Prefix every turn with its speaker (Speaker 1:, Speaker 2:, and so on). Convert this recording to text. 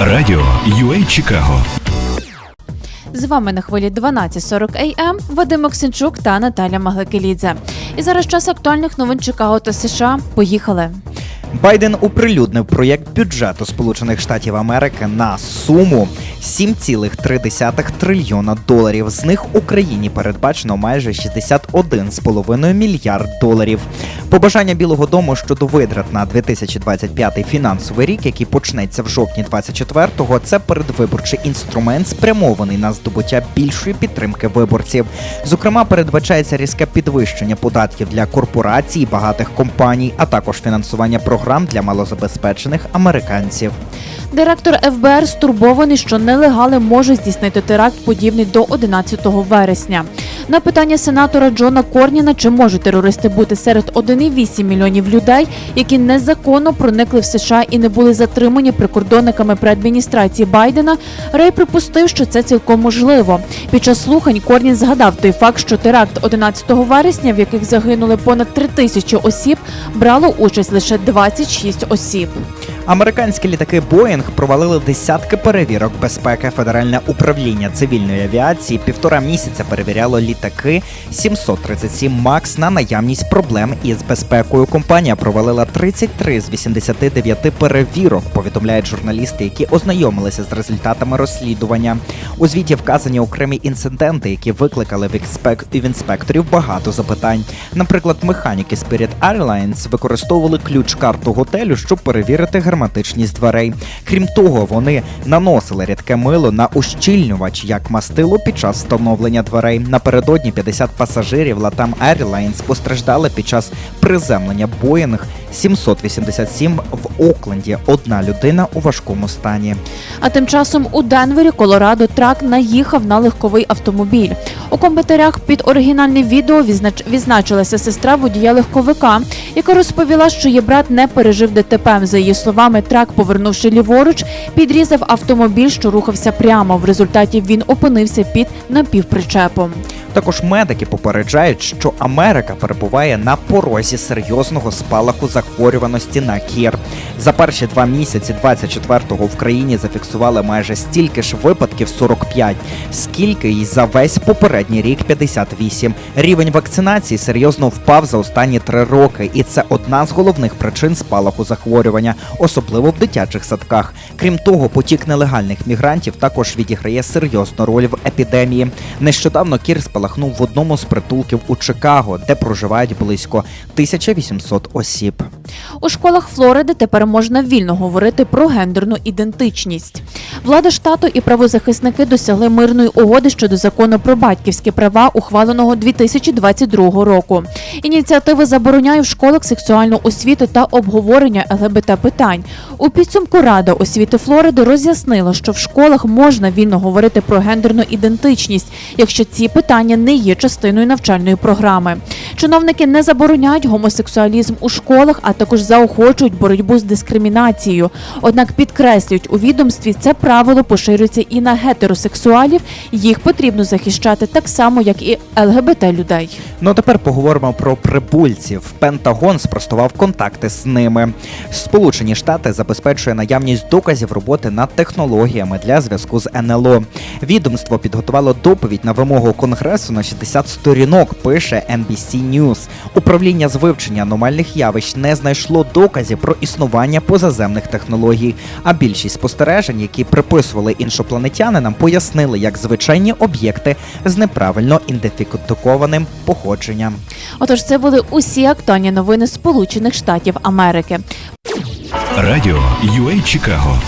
Speaker 1: Радіо UA Чикаго
Speaker 2: З вами на хвилі 12.40 AM Вадим Оксенчук та Наталя Магликелідзе. І зараз час актуальних новин Чикаго та США. Поїхали.
Speaker 3: Байден оприлюднив проєкт бюджету Сполучених Штатів Америки на суму 7,3 трильйона доларів. З них Україні передбачено майже 61,5 мільярд доларів. Побажання Білого Дому щодо витрат на 2025 фінансовий рік, який почнеться в жовтні 24-го, це передвиборчий інструмент, спрямований на здобуття більшої підтримки виборців. Зокрема, передбачається різке підвищення податків для корпорацій і багатих компаній, а також фінансування програм для малозабезпечених американців.
Speaker 2: Директор ФБР стурбований, що нелегали можуть здійснити теракт, подібний до 11 вересня. На питання сенатора Джона Корніна, чи можуть терористи бути серед 1,8 мільйонів людей, які незаконно проникли в США і не були затримані прикордонниками при адміністрації Байдена, Рей припустив, що це цілком можливо. Під час слухань Корнін згадав той факт, що теракт 11 вересня, в яких загинули понад 3 тисячі осіб, брало участь лише 26 осіб.
Speaker 3: Американські літаки Боїнг провалили десятки перевірок безпеки. Федеральне управління цивільної авіації півтора місяця перевіряло літаки 737 МАКС на наявність проблем із безпекою. Компанія провалила 33 з 89 перевірок. Повідомляють журналісти, які ознайомилися з результатами розслідування. У звіті вказані окремі інциденти, які викликали в, експек... в інспекторів багато запитань. Наприклад, механіки Spirit Airlines використовували ключ-карту готелю, щоб перевірити герметичність дверей. Крім того, вони наносили рідке мило на ущільнювач як мастило під час встановлення дверей. Напередодні 50 пасажирів Latam Airlines постраждали під час приземлення Боїнг 787 в Окленді. Одна людина у важкому стані.
Speaker 2: А тим часом у Денвері, Колорадо, трак наїхав на легковий автомобіль. У коментарях під оригінальне відео відзнач... відзначилася сестра водія легковика, яка розповіла, що її брат не пережив ДТП. За її словами, трак, повернувши ліворуч, підрізав автомобіль, що рухався прямо. В результаті він опинився під напівпричепом.
Speaker 3: Також медики попереджають, що Америка перебуває на порозі серйозного спалаху захворюваності на кір. За перші два місяці 24-го в країні зафіксували майже стільки ж випадків 45, скільки й за весь попередній рік 58. Рівень вакцинації серйозно впав за останні три роки, і це одна з головних причин спалаху захворювання, особливо в дитячих садках. Крім того, потік нелегальних мігрантів також відіграє серйозну роль в епідемії. Нещодавно кір спалахнув в одному з притулків у Чикаго, де проживають близько 1800 осіб.
Speaker 2: У школах Флориди тепер можна вільно говорити про гендерну ідентичність. Влада штату і правозахисники досягли мирної угоди щодо закону про батьківські права, ухваленого 2022 року. Ініціатива забороняє в школах сексуальну освіту та обговорення ЛГБТ питань. У підсумку Рада освіти Флориди роз'яснила, що в школах можна вільно говорити про гендерну ідентичність, якщо ці питання не є частиною навчальної програми. Чиновники не забороняють гомосексуалізм у школах, а також заохочують боротьбу з дискримінацією. Однак підкреслюють у відомстві, це правило поширюється і на гетеросексуалів. Їх потрібно захищати так само, як і ЛГБТ людей.
Speaker 3: Ну а тепер поговоримо про прибульців. Пентагон спростував контакти з ними. Сполучені Штати забезпечує наявність доказів роботи над технологіями для зв'язку з НЛО. Відомство підготувало доповідь на вимогу Конгресу на 60 сторінок. Пише NBC News. Управління з вивчення аномальних явищ не знайшло доказів про існування позаземних технологій. А більшість спостережень, які приписували іншопланетянинам, пояснили як звичайні об'єкти з неправильно ідентифікованим походженням.
Speaker 2: Отож, це були усі актуальні новини Сполучених Штатів Америки.
Speaker 1: Радіо UA Чикаго